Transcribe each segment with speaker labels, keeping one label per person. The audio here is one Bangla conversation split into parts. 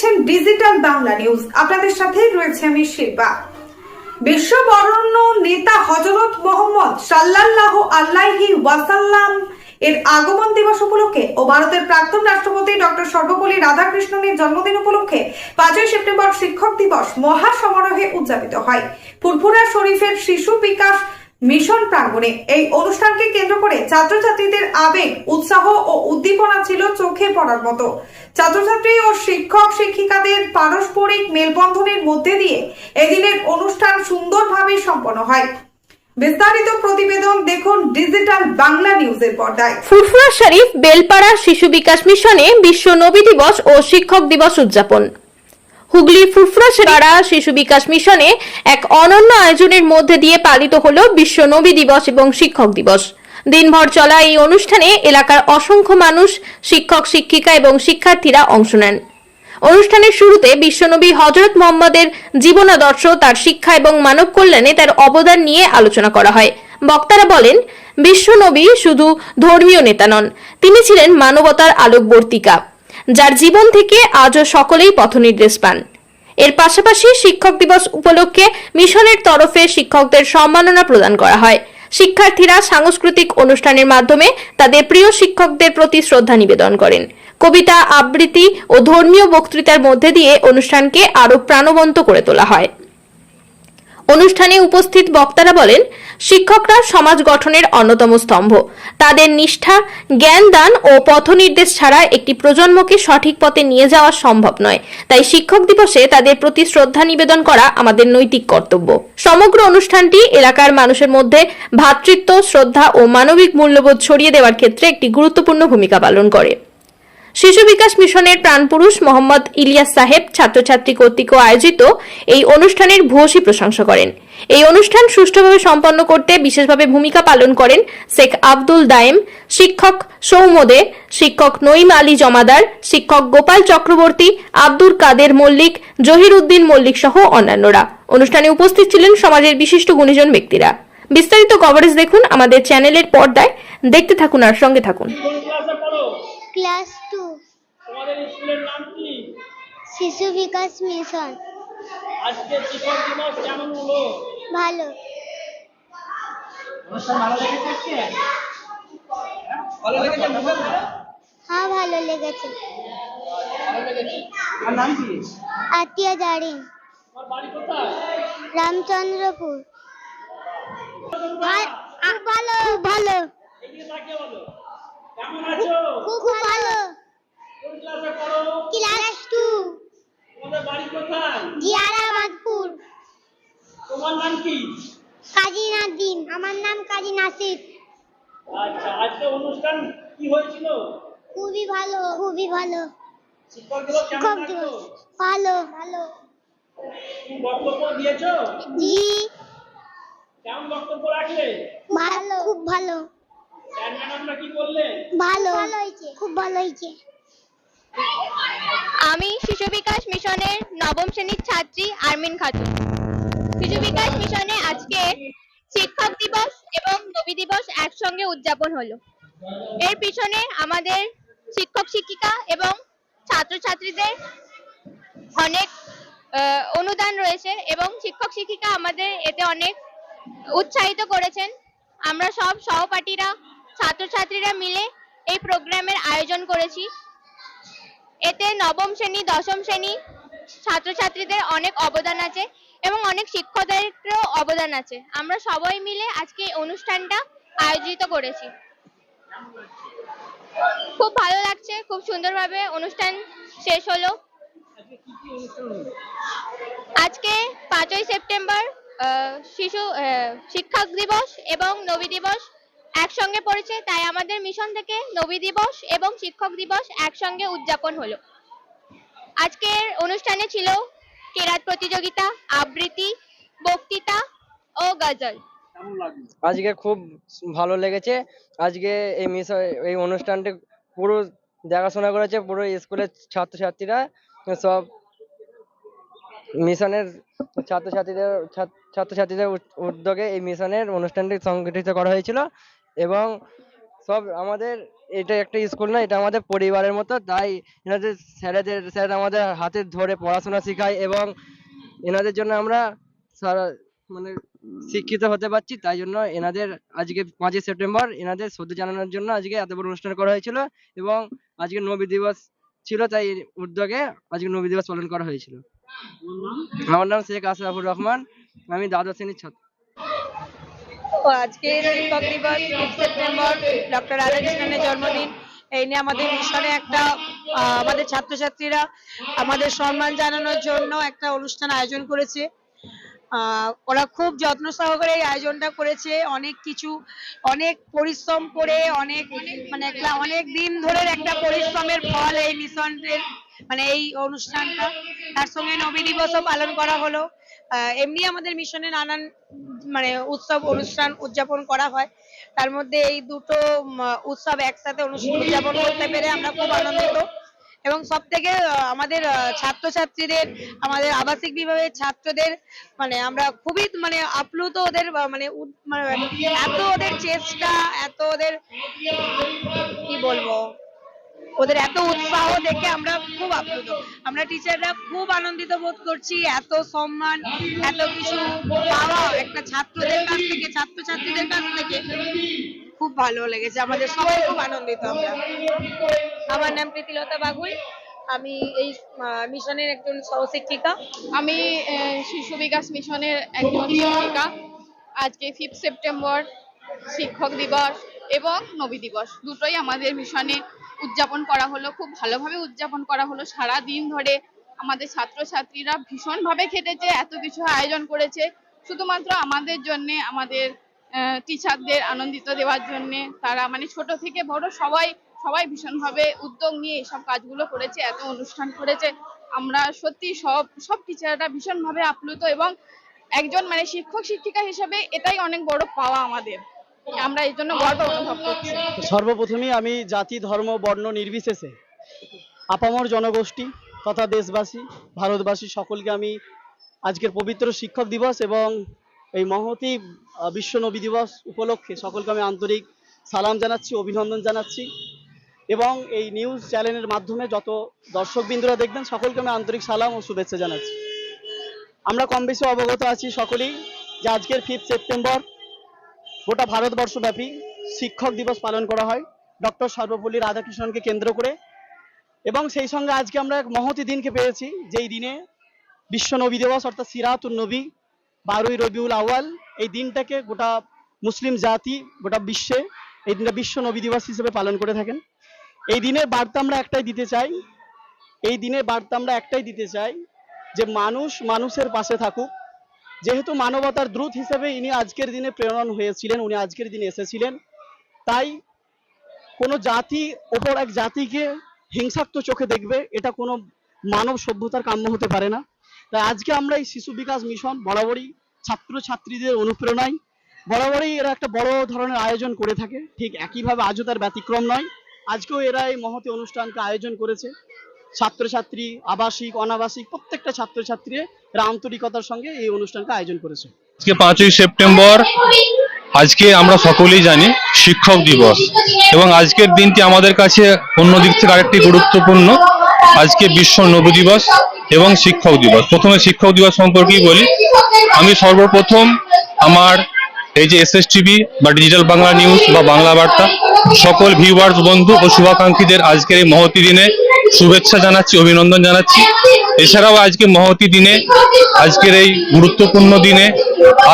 Speaker 1: দেখছেন ডিজিটাল বাংলা নিউজ। আপনাদের সাথে রয়েছে আমি শিল্পা। বিশ্ব বরণ্য নেতা হজরত মোহাম্মদ সাল্লাল্লাহু আল্লাহি ওয়াসাল্লাম এর আগমন দিবস উপলক্ষে ও ভারতের প্রাক্তন রাষ্ট্রপতি ডক্টর সর্বপল্লী রাধাকৃষ্ণনের জন্মদিন উপলক্ষে পাঁচই সেপ্টেম্বর শিক্ষক দিবস মহা সমারোহে উদযাপিত হয়। ফুরফুরা শরীফের শিশু বিকাশ মিশন প্রাঙ্গণে এই অনুষ্ঠানকে কেন্দ্র করে ছাত্রছাত্রীদের আবেগ, উৎসাহ ও উদ্দীপনা ছিল চোখে পড়ার মতো। ছাত্রছাত্রী ও শিক্ষক শিক্ষিকাদের পারস্পরিক মেলবন্ধনের মধ্যে দিয়ে এদিনের অনুষ্ঠান সুন্দরভাবে সম্পন্ন হয়। বিস্তারিত প্রতিবেদন দেখুন ডিজিটাল বাংলা নিউজের পর্দায়।
Speaker 2: ফুরফুরা শরীফ, বেলপাড়া শিশু বিকাশ মিশনে বিশ্ব নবী দিবস ও শিক্ষক দিবস উদযাপন। হুগলি ফুরফুরা পাড়া শিশু বিকাশ মিশনে এক অনন্য আয়োজনের মধ্যে দিয়ে পালিত হল বিশ্ব নবী দিবস এবং শিক্ষক দিবস। দিনভর চলা এই অনুষ্ঠানে এলাকার অসংখ্য মানুষ, শিক্ষক, শিক্ষিকা এবং শিক্ষার্থীরা অংশ নেন। অনুষ্ঠানের শুরুতে বিশ্বনবী হজরত মোহাম্মদের জীবনাদর্শ, তার শিক্ষা এবং মানব কল্যাণে তার অবদান নিয়ে আলোচনা করা হয়। বক্তারা বলেন বিশ্বনবী শুধু ধর্মীয় নেতা নন, তিনি ছিলেন মানবতার আলোকবর্তিকা। যার জীবন থেকে আজও সকলেই পথনির্দেশ পান। এর পাশাপাশি শিক্ষক দিবস উপলক্ষে মিশনের তরফে শিক্ষকদের সম্মাননা প্রদান করা হয়। শিক্ষার্থীরা সাংস্কৃতিক অনুষ্ঠানের মাধ্যমে তাদের প্রিয় শিক্ষকদের প্রতি শ্রদ্ধা নিবেদন করেন। কবিতা, আবৃত্তি ও ধর্মীয় বক্তৃতার মধ্যে দিয়ে অনুষ্ঠানকে আরও প্রাণবন্ত করে তোলা হয়। অনুষ্ঠানে উপস্থিত বক্তারা বলেন, শিক্ষকরা সমাজ গঠনের অন্যতম স্তম্ভ। তাদের নিষ্ঠা, জ্ঞান দান ও পথনির্দেশ ছাড়া একটি প্রজন্মকে সঠিক পথে নিয়ে যাওয়া সম্ভব নয়। তাই শিক্ষক দিবসে তাদের প্রতি শ্রদ্ধা নিবেদন করা আমাদের নৈতিক কর্তব্য। সমগ্র অনুষ্ঠানটি এলাকার মানুষের মধ্যে ভ্রাতৃত্ব শ্রদ্ধা ও মানবিক মূল্যবোধ ছড়িয়ে দেওয়ার ক্ষেত্রে একটি গুরুত্বপূর্ণ ভূমিকা পালন করে। শিশু বিকাশ মিশনের প্রাণপুরুষ মোহাম্মদ ইলিয়াস সাহেব ছাত্রছাত্রী কর্তৃক আয়োজিত এই অনুষ্ঠানের ভূয়সী প্রশংসা করেন। এই অনুষ্ঠান সুষ্ঠুভাবে সম্পন্ন করতে বিশেষভাবে ভূমিকা পালন করেন শেখ আব্দুল দায়েম শিক্ষক সৌমদে শিক্ষক নঈম আলী জমাদার শিক্ষক গোপাল চক্রবর্তী আব্দুল কাদের মল্লিক জহির উদ্দিন মল্লিক সহ অন্যান্যরা। অনুষ্ঠানে উপস্থিত ছিলেন সমাজের বিশিষ্ট গুণীজন ব্যক্তিরা। বিস্তারিত কভারেজ দেখুন আমাদের চ্যানেলের পর্দায়। দেখতে থাকুন আর সঙ্গে থাকুন।
Speaker 3: কোন ক্লাসে তোমাদের স্কুলের নাম কি?
Speaker 4: শিশু বিকাশ মিশন।
Speaker 3: আজকে শিক্ষক দিবস কেমন হলো?
Speaker 4: ভালো।
Speaker 3: অনুষ্ঠান ভালো লেগেছে আজকে? ভালো লেগেছে
Speaker 4: হ্যাঁ ভালো লেগেছে।
Speaker 3: আর নাম কি?
Speaker 4: আতিয়া জারিন।
Speaker 3: তোমার বাড়ি কোথায়?
Speaker 4: রামচন্দ্রপুর। ভালো খুব ভালো।
Speaker 3: এদিকে তাকিয়ে বলো। কেমন আছো?
Speaker 4: খুব ভালো।
Speaker 3: ক্লাস
Speaker 4: টু
Speaker 3: তোমাদের বাড়ি কোথায়? তোমার নাম কি?
Speaker 4: কাজী নাদিম আমার নাম কাজী নাসির।
Speaker 3: আচ্ছা আজকে অনুষ্ঠান কি হয়েছিল?
Speaker 4: খুবই ভালো খুবই ভালো।
Speaker 3: কেমন লাগল?
Speaker 4: ভালো ভালো।
Speaker 3: বক্তব্য দিয়েছ?
Speaker 4: জি।
Speaker 3: কেমন বক্তব্য রাখলে?
Speaker 4: ভালো খুব ভালো।
Speaker 3: স্যার ম্যাডামরা কি
Speaker 4: ভালো ভালো হয়েছে খুব ভালো হয়েছে।
Speaker 5: আমি শিশু বিকাশ মিশনের নবম শ্রেণির ছাত্রী আরমিন খাতুন। শিশু বিকাশ মিশনে আজকে শিক্ষক দিবস এবং নবী দিবস একসঙ্গে উদযাপন হলো। এর পিছনে আমাদের শিক্ষক শিক্ষিকা এবং ছাত্রছাত্রীদের অনেক অনুদান রয়েছে এবং শিক্ষক শিক্ষিকা আমাদের এতে অনেক উৎসাহিত করেছেন। আমরা সব সহপাঠীরা, ছাত্রছাত্রীরা মিলে এই প্রোগ্রামের আয়োজন করেছি। এতে নবম শ্রেণি, দশম শ্রেণি ছাত্রছাত্রীদের অনেক অবদান আছে এবং অনেক শিক্ষকদেরও অবদান আছে। আমরা সবাই মিলে আজকে এই অনুষ্ঠানটা আয়োজিত করেছি। খুব ভালো লাগছে, খুব সুন্দরভাবে অনুষ্ঠান শেষ হলো।
Speaker 3: আজকে
Speaker 5: পাঁচই সেপ্টেম্বর শিশু শিক্ষক দিবস এবং নবী দিবস। একসঙ্গে পড়েছে তাই আমাদের মিশন থেকে নবী দিবস এবং শিক্ষক দিবস একসঙ্গে উদযাপন হলো। আজকের অনুষ্ঠানে ছিল কেরাত প্রতিযোগিতা আবৃত্তি বক্তৃতা ও গজল।
Speaker 6: আজকে খুব ভালো লেগেছে। আজকে এই মিশন এই অনুষ্ঠানটি পুরো দেখাশোনা করেছে পুরো স্কুলের ছাত্রছাত্রীরা। সব মিশনের ছাত্রছাত্রীদের ছাত্রছাত্রীদের উদ্যোগে এই মিশনের অনুষ্ঠানটি সংগঠিত করা হয়েছিল। এবং সব আমাদের, এটা একটা স্কুল না, এটা আমাদের পরিবারের মতো, তাই এনাদের স্যারেদের, স্যার আমাদের হাতে ধরে পড়াশোনা শেখায় এবং এনাদের জন্য আমরা সারা মানে শিক্ষিত হতে পারছি, তাই জন্য এনাদের আজকে পাঁচই সেপ্টেম্বর, এনাদের শ্রদ্ধা জানানোর জন্য আজকে এত বড় অনুষ্ঠান করা হয়েছিল এবং আজকে নবী দিবস ছিল, তাই উদ্যোগে আজকে নবী দিবস পালন করা হয়েছিল। আমার নাম শেখ আশরাফুর রহমান, আমি দ্বাদশ শ্রেণির ছাত্র।
Speaker 3: তো আজকের শিক্ষক দিবস সেপ্টেম্বর, ডক্টর রাধাকৃষ্ণনের জন্মদিন। এই নিয়ে আমাদের মিশনে একটা আমাদের ছাত্রছাত্রীরা আমাদের সম্মান জানানোর জন্য একটা অনুষ্ঠান আয়োজন করেছে। ওরা খুব যত্ন সহকারে এই আয়োজনটা করেছে। অনেক কিছু, অনেক পরিশ্রম করে, অনেক মানে একটা অনেক দিন ধরে একটা পরিশ্রমের ফল এই মিশনের মানে এই অনুষ্ঠানটা। তার সঙ্গে নবী দিবসও পালন করা হলো। এমনি আমাদের মিশনে নানান মানে উৎসব, অনুষ্ঠান উদযাপন করা হয়। তার মধ্যে এই দুটো উৎসব একসাথে অনুষ্ঠান উদযাপন করতে পেরে আমরা খুব আনন্দিত। এবং সব থেকে আমাদের ছাত্রছাত্রীদের, আমাদের আবাসিক বিভাগের ছাত্রদের মানে আমরা খুবই মানে আপ্লুত ওদের মানে মানে এত ওদের চেষ্টা, এত ওদের, কি বলব? ওদের এত উৎসাহ দেখে আমরা খুব আপ্লুত। আমরা টিচাররা খুব আনন্দিত বোধ করছি, এত সম্মান, এত কিছু পাওয়া একটা ছাত্রদের কাছ থেকে, ছাত্রছাত্রীদের কাছ থেকে। খুব ভালো লেগেছে, আমাদের সবাই খুব আনন্দিত আমরা। আমার নাম প্রীতিলতা বাগুই আমি এই মিশনের একজন সহশিক্ষিকা।
Speaker 7: আমি শিশু বিকাশ মিশনের একজন শিক্ষিকা। আজকে ফিফথ সেপ্টেম্বর শিক্ষক দিবস এবং নবী দিবস, দুটোই আমাদের মিশনে উদযাপন করা হলো, খুব ভালোভাবে উদযাপন করা হলো। সারা দিন ধরে আমাদের ছাত্রছাত্রীরা ভীষণভাবে খেটেছে, এত কিছু আয়োজন করেছে। শুধুমাত্র আমাদের জন্যে, আমাদের টিচারদের আনন্দিত দেওয়ার জন্যে, তারা মানে ছোট থেকে বড় সবাই সবাই ভীষণভাবে উদ্যোগ নিয়ে এসব কাজগুলো করেছে, এত অনুষ্ঠান করেছে। আমরা সত্যি সব সব টিচাররা ভীষণভাবে আপ্লুত এবং একজন মানে শিক্ষক, শিক্ষিকা হিসেবে এটাই অনেক বড় পাওয়া আমাদের। আমরা এই জন্য গর্ব অনুভব করছি।
Speaker 8: আমি জাতি, ধর্ম, বর্ণ নির্বিশেষে আপামর জনগোষ্ঠী তথা দেশবাসী, ভারতবাসী সকলকে আমি আজকের পবিত্র শিক্ষক দিবস এবং এই মহতি বিশ্ব নবী দিবস উপলক্ষে সকলকে আমি আন্তরিক সালাম জানাচ্ছি, অভিনন্দন জানাচ্ছি এবং এই নিউজ চ্যানেলের মাধ্যমে যত দর্শকবৃন্দরা দেখবেন, সকলকে আমি আন্তরিক সালাম ও শুভেচ্ছা জানাচ্ছি। আমরা কম বেশি অবগত আছি সকলেই যে আজকের ফিফথ সেপ্টেম্বর গোটা ভারতবর্ষব্যাপী শিক্ষক দিবস পালন করা হয়। ডক্টর সর্বপল্লী রাধাকৃষ্ণনকে কেন্দ্র করে। এবং সেই সঙ্গে আজকে আমরা এক মহতি দিনকে পেয়েছি, যেই দিনে বিশ্ব নবী দিবস, অর্থাৎ সিরাতুল নবী, বারোই রবিউল আওয়াল এই দিনটাকে গোটা মুসলিম জাতি, গোটা বিশ্বে এই দিনটা বিশ্ব নবী দিবস হিসেবে পালন করে থাকেন। এই দিনের বার্তা আমরা একটাই দিতে চাই, এই দিনের বার্তা আমরা একটাই দিতে চাই যে মানুষ মানুষের পাশে থাকুক যেহেতু মানবতার দ্রুত হিসেবে ইনি আজকের দিনে প্রেরণ হয়েছিলেন, উনি আজকের দিনে এসেছিলেন, তাই কোনো জাতি ওপর এক জাতিকে হিংসাত্মক চোখে দেখবে, এটা কোনো মানব সভ্যতার কাম্য হতে পারে না। তাই আজকে আমরা এই শিশু বিকাশ মিশন বরাবরই ছাত্র ছাত্রীদের অনুপ্রেরণায়, বরাবরই এরা একটা বড় ধরনের আয়োজন করে থাকে। ঠিক একইভাবে আজও তার ব্যতিক্রম নয়। আজকেও এরা এই মহতি অনুষ্ঠানকে আয়োজন করেছে। ছাত্রছাত্রী, আবাসিক, অনাবাসিক, প্রত্যেকটা ছাত্রছাত্রী এরা আন্তরিকতার সঙ্গে এই অনুষ্ঠানটা আয়োজন করেছে।
Speaker 9: আজকে পাঁচই সেপ্টেম্বর, আজকে আমরা সকলেই জানি শিক্ষক দিবস। এবং আজকের দিনটি আমাদের কাছে অন্য দিক থেকে আরেকটি গুরুত্বপূর্ণ। আজকে বিশ্ব নবী দিবস এবং শিক্ষক দিবস। প্রথমে শিক্ষক দিবস সম্পর্কেই বলি। আমি সর্বপ্রথম আমার এই যে এস টিভি বা ডিজিটাল বাংলা নিউজ বা বাংলা বার্তা, সকল ভিউয়ার্স বন্ধু ও শুভাকাঙ্ক্ষীদের আজকের এই মহতি দিনে শুভেচ্ছা জানাচ্ছি, অভিনন্দন জানাচ্ছি। এছাড়াও আজকে মহতি দিনে, আজকের এই গুরুত্বপূর্ণ দিনে,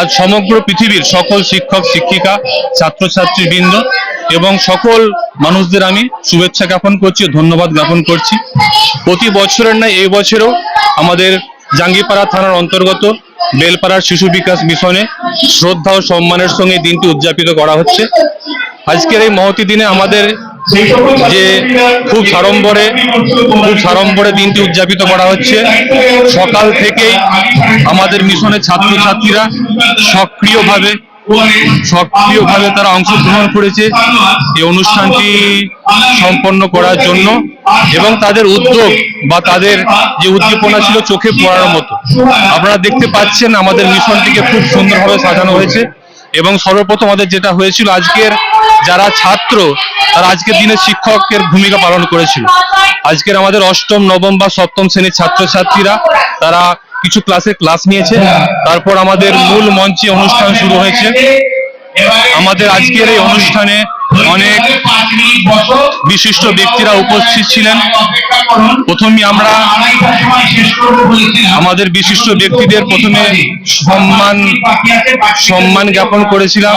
Speaker 9: আজ সমগ্র পৃথিবীর সকল শিক্ষক, শিক্ষিকা ছাত্রছাত্রী বৃন্দ এবং সকল মানুষদের আমি শুভেচ্ছা জ্ঞাপন করছি ধন্যবাদ জ্ঞাপন করছি। প্রতি বছরের ন্যায় এই বছরও আমাদের জাঙ্গিপাড়া থানার অন্তর্গত বেলপাড়ার শিশু বিকাশ মিশনে শ্রদ্ধা ও সম্মানের সঙ্গে দিনটি উদযাপিত করা হচ্ছে। আজকের এই মহতি দিনে আমাদের যে খুব সাড়ম্বরে খুব সাড়ম্বরে দিনটি উদযাপিত করা হচ্ছে। সকাল থেকেই আমাদের মিশনের ছাত্রছাত্রীরা সক্রিয়ভাবে সক্রিয়ভাবে তারা অংশগ্রহণ করেছে এই অনুষ্ঠানটি সম্পন্ন করার জন্য এবং তাদের উদ্যোগ বা তাদের যে উদ্দীপনা ছিল চোখে পড়ার মতো। আপনারা দেখতে পাচ্ছেন আমাদের মিশনটিকে খুব সুন্দরভাবে সাজানো হয়েছে। এবং সর্বপ্রথম আমাদের যেটা হয়েছিল আজকের যারা ছাত্র, তারা আজকের দিনে শিক্ষকের ভূমিকা পালন করেছিল। আজকের আমাদের অষ্টম, নবম বা সপ্তম শ্রেণির ছাত্রছাত্রীরা, তারা কিছু ক্লাসে ক্লাস নিয়েছে। তারপর আমাদের মূল মঞ্চে অনুষ্ঠান শুরু হয়েছে। আমাদের আজকের এই অনুষ্ঠানে অনেক বিশিষ্ট ব্যক্তিরা উপস্থিত ছিলেন। প্রথমে আমরা আমাদের বিশিষ্ট ব্যক্তিদের প্রথমে সম্মান সম্মান জ্ঞাপন করেছিলাম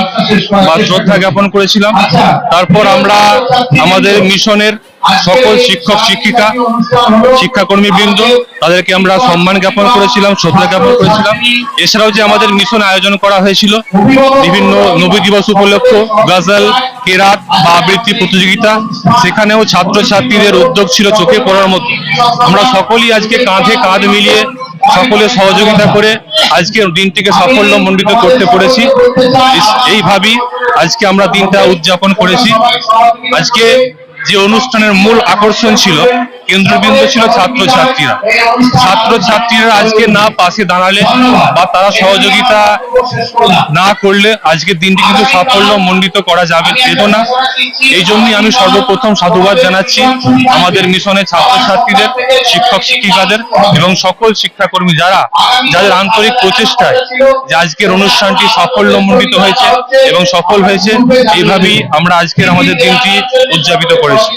Speaker 9: বা শ্রদ্ধা জ্ঞাপন করেছিলাম। তারপর আমরা আমাদের মিশনের সকল শিক্ষক, শিক্ষিকা শিক্ষাকর্মী বৃন্দ তাদেরকে আমরা সম্মান জ্ঞাপন করেছিলাম, শ্রদ্ধা জ্ঞাপন করেছিলাম। এছাড়াও যে আমাদের মিশন আয়োজন করা হয়েছিল, বিভিন্ন নবী দিবস উপলক্ষ, গজল, কেরাত বা আবৃত্তি প্রতিযোগিতা, সেখানেও ছাত্রছাত্রীদের উদ্যোগ ছিল চোখে পড়ার মতো। আমরা সকলেই আজকে কাঁধে কাঁধ মিলিয়ে সকলে সহযোগিতা করে আজকের দিনটিকে সাফল্য মণ্ডিত করতে পেরেছি। এইভাবেই আজকে আমরা দিনটা উদযাপন করেছি। আজকে যে অনুষ্ঠানের মূল আকর্ষণ ছিল, কেন্দ্রবিন্দু ছিল ছাত্রছাত্রীরা। ছাত্রছাত্রীরা আজকে না পাশে দাঁড়ালে বা তারা সহযোগিতা না করলে আজকের দিনটি কিন্তু সাফল্য মণ্ডিত করা যাবে যেত না। এই জন্যই আমি সর্বপ্রথম সাধুবাদ জানাচ্ছি আমাদের মিশনের ছাত্রছাত্রীদের, শিক্ষক শিক্ষিকাদের এবং সকল শিক্ষাকর্মী যারা, যাদের আন্তরিক প্রচেষ্টায় যে আজকের অনুষ্ঠানটি সাফল্য মণ্ডিত হয়েছে এবং সফল হয়েছে এইভাবেই আমরা আজকের আমাদের দিনটি উদযাপিত করেছি